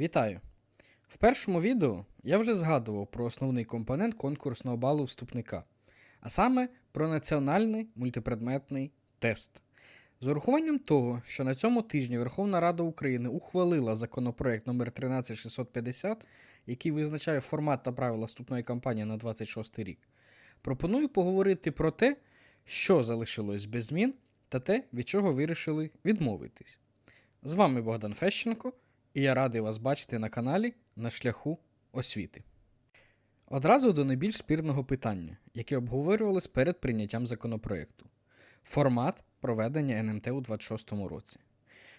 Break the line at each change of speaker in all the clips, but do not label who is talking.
Вітаю! В першому відео я вже згадував про основний компонент конкурсного балу вступника, а саме про національний мультипредметний тест. З урахуванням того, що на цьому тижні Верховна Рада України ухвалила законопроект номер 13650, який визначає формат та правила вступної кампанії на 26 рік, пропоную поговорити про те, що залишилось без змін, та те, від чого вирішили відмовитись. З вами Богдан Фещенко, і я радий вас бачити на каналі на шляху освіти. Одразу до найбільш спірного питання, яке обговорювалось перед прийняттям законопроекту: формат проведення НМТ у 2026 році.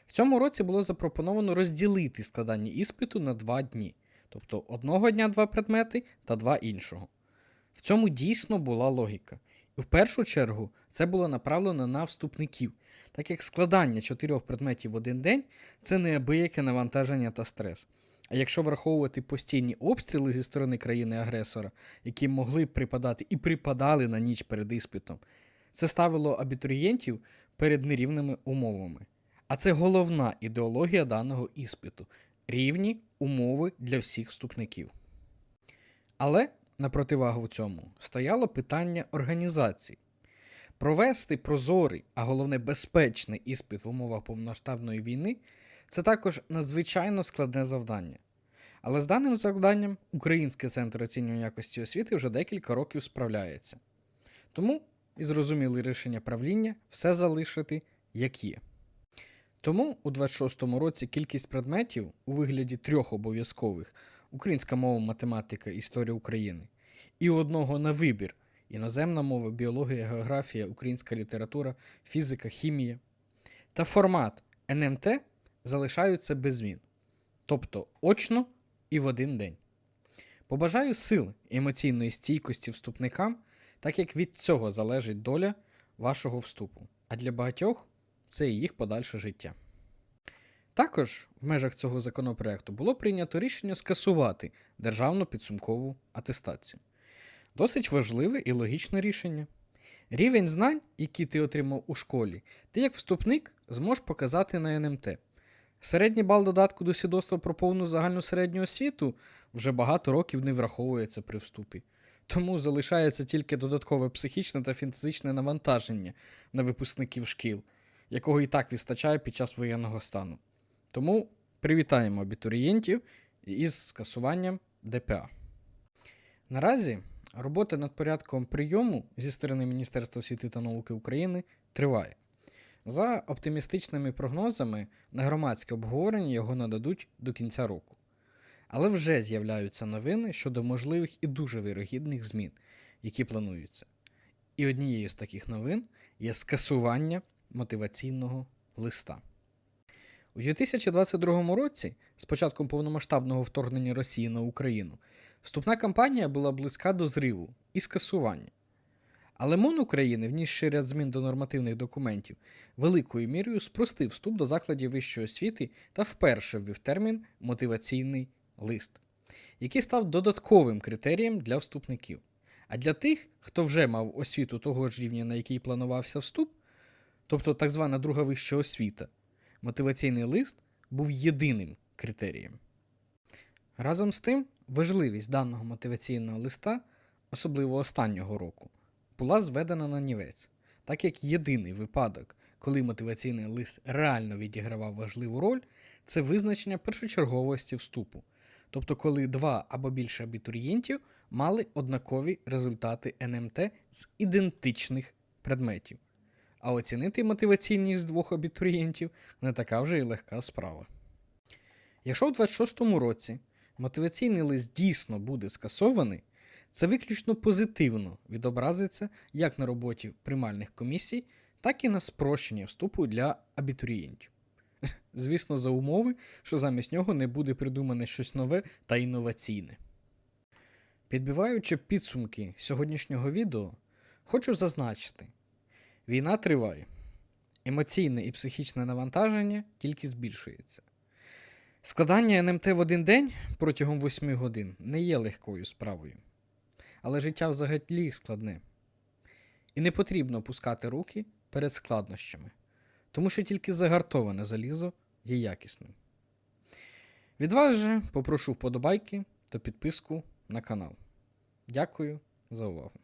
В цьому році було запропоновано розділити складання іспиту на два дні, тобто одного дня два предмети та два іншого. В цьому дійсно була логіка. В першу чергу це було направлено на вступників, так як складання чотирьох предметів в один день це неабияке навантаження та стрес. А якщо враховувати постійні обстріли зі сторони країни-агресора, які могли припадати і припадали на ніч перед іспитом, це ставило абітурієнтів перед нерівними умовами. А це головна ідеологія даного іспиту рівні умови для всіх вступників. Але на противагу цьому стояло питання організації. Провести прозорий, а головне безпечний іспит в умовах повномасштабної війни це також надзвичайно складне завдання. Але з даним завданням Український центр оцінювання якості освіти вже декілька років справляється. Тому і зрозуміли рішення правління все залишити як є. Тому у 26-му році кількість предметів у вигляді трьох обов'язкових українська мова, математика, історія України. І одного на вибір. Іноземна мова, біологія, географія, українська література, фізика, хімія. Та формат НМТ залишаються без змін, тобто очно і в один день. Побажаю сил емоційної стійкості вступникам, так як від цього залежить доля вашого вступу, а для багатьох це і їх подальше життя. Також в межах цього законопроекту було прийнято рішення скасувати державну підсумкову атестацію. Досить важливе і логічне рішення. Рівень знань, які ти отримав у школі, ти як вступник зможеш показати на НМТ. Середній бал додатку до свідоцтва про повну загальну середню освіту вже багато років не враховується при вступі. Тому залишається тільки додаткове психічне та фізичне навантаження на випускників шкіл, якого і так вистачає під час воєнного стану. Тому привітаємо абітурієнтів із скасуванням ДПА. Наразі робота над порядком прийому зі сторони Міністерства освіти та науки України триває. За оптимістичними прогнозами, на громадське обговорення його нададуть до кінця року. Але вже з'являються новини щодо можливих і дуже вирогідних змін, які плануються. І однією з таких новин є скасування мотиваційного листа. У 2022 році, з початком повномасштабного вторгнення Росії на Україну, вступна кампанія була близька до зриву і скасування. Але МОН України, внісши ряд змін до нормативних документів, великою мірою спростив вступ до закладів вищої освіти та вперше ввів термін мотиваційний лист, який став додатковим критерієм для вступників. А для тих, хто вже мав освіту того ж рівня, на який планувався вступ, тобто так звана друга вища освіта, мотиваційний лист був єдиним критерієм. Разом з тим, важливість даного мотиваційного листа, особливо останнього року, була зведена на нівець, так як єдиний випадок, коли мотиваційний лист реально відігравав важливу роль, це визначення першочерговості вступу, тобто коли два або більше абітурієнтів мали однакові результати НМТ з ідентичних предметів. А оцінити мотиваційність двох абітурієнтів не така вже й легка справа. Якщо в 26-му році мотиваційний лист дійсно буде скасований, це виключно позитивно відобразиться як на роботі приймальних комісій, так і на спрощення вступу для абітурієнтів. Звісно, за умови, що замість нього не буде придумане щось нове та інноваційне. Підбиваючи підсумки сьогоднішнього відео, хочу зазначити: війна триває, емоційне і психічне навантаження тільки збільшується. Складання НМТ в один день протягом 8 годин не є легкою справою, але життя взагалі складне. І не потрібно опускати руки перед складнощами, тому що тільки загартоване залізо є якісним. Від вас же попрошу вподобайки та підписку на канал. Дякую за увагу.